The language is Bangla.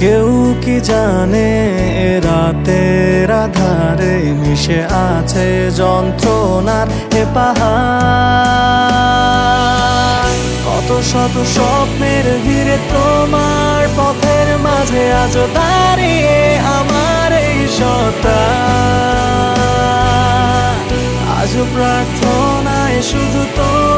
কেউ কি জানে, রাতের আধারে মিশে আছে যন্ত্রণার এ পাহাড়। কত শত স্বপ্নের ভিড়ে তোমার পথের মাঝে আজ দাঁড়িয়ে আমার এই সত্তা। আজ প্রার্থনায় শুধু তোমায়